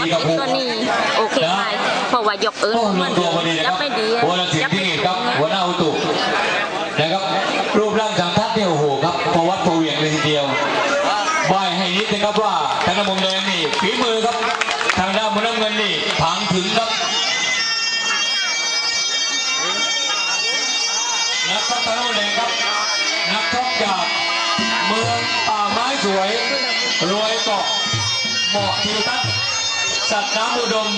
ว่ายกเอิญโอ้ลมันงตัวพอดีนะคยัรับบไม่ดีอะหัวละสิบยับที่ไม่นี่ดีครับหัวหน้าอุตุนะครับรูปร่างสังทัดเนี่ยโอ้โหครับพอวัดพอเหวียงเลยทีเดียวบายให้นิดนะครับว่าทางด้านมุมแดงนี่ฝีมือครับทางด้านมุมน้ำเงินนี่ผังถึงครับนักพัฒนาแดงครับนักทบจากเมืองป่าไม้สวยรวยเกาะเหมาะทิวทัศน์ สัตว์น้ำอุดม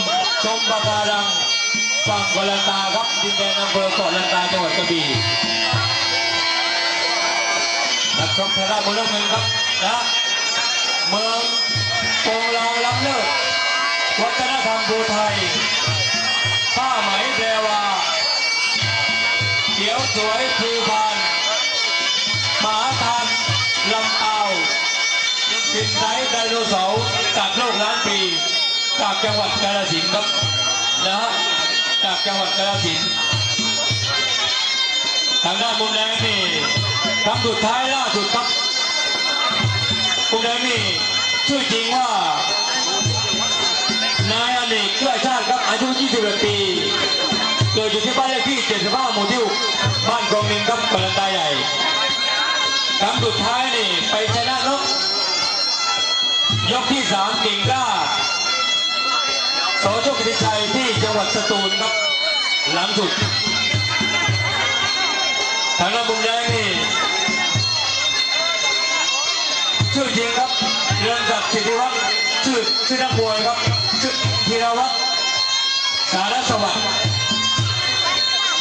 ชมปะการังฝั่งกลันตาครับดินแดนอำเภอเกาะลันตาจังหวัดกระบี่นักชมทางด้านบนเรื่องเงินครับนะเมืองโปงลางล้ำเลิศวัฒนธรรมภูไทยผ้าไหมแดวาเขียวสวยภูพานหมาทานลำเตาสินไซไดโนเสาร์จากโลกล้านปี จากจังหวัดกาฬสินธุ์ครับนะฮะจากจังหวัดกาฬสินธุ์ทางด้านมุมแดงนี่ครั้งสุดท้ายล่าสุดครับมุมแดงนี่ชื่อจริงว่านายอเนกเกื้อชาติครับอายุ 21 ปี เกิดอยู่ที่บ้านเลขที่ 75 หมู่ที่6บ้านกองนินครับกำลังตาใหญ่ครั้งสุดท้ายนี่ไปชนะนกยกที่ 3 เก่งกล้า สโชคกิติชัยที่จังหวัดสตูลครับหลังสุดทางด้านมุมแดงนี่ชื่อจริงครับเรือนศักดิ์สิทธิวัฒน์ชื่อชื่อนักมวยครับชื่อธีรวัตรสารสวัสดิ์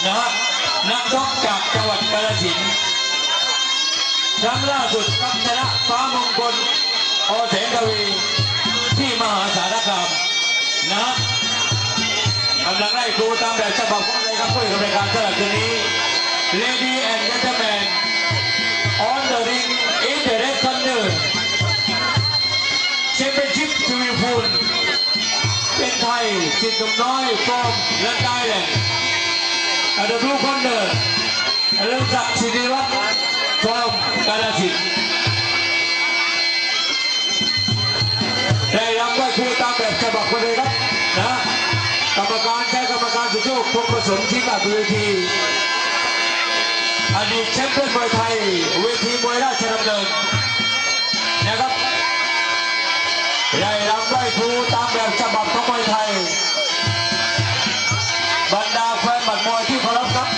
นะฮะนักชกจากจังหวัดกาฬสินธุ์ครั้งล่าสุดครับชนะฟ้ามงคลอแสงกวีที่มหาสาร นะกำลังไล่ครูตามแบบฉบับของเลยครับผู้ดำเนินการสำหรับคืนนี้ Lady and Gentlemen on the ring in the red corner Championship Swimming Pool เป็นไทยสิทธิ์หนุ่มน้อยฟอร์มและไทยแลนด์อันดับลูกคนเดินเริ่มจากสิริวัฒน์ฟอร์มกาลสินธุ์ กรรมการใช้กรรมการสุโชคพงผสมที่กับเวทีอดีตแชมป์เปี้ยนมวยไทย เวทีมวยราชดำเนินนะครับได้รับไหว้ครูตามแบบฉบับของมวยไทย บรรดาแฟนบัตรมวยที่เคารพครับ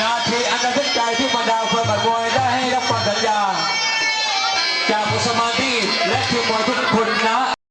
นาทีอันระทึกใจที่บรรดาแฟนบัตรมวยได้ให้รับฟังสัญญา จากมุสมานีและทีมมวยทุกคนนะ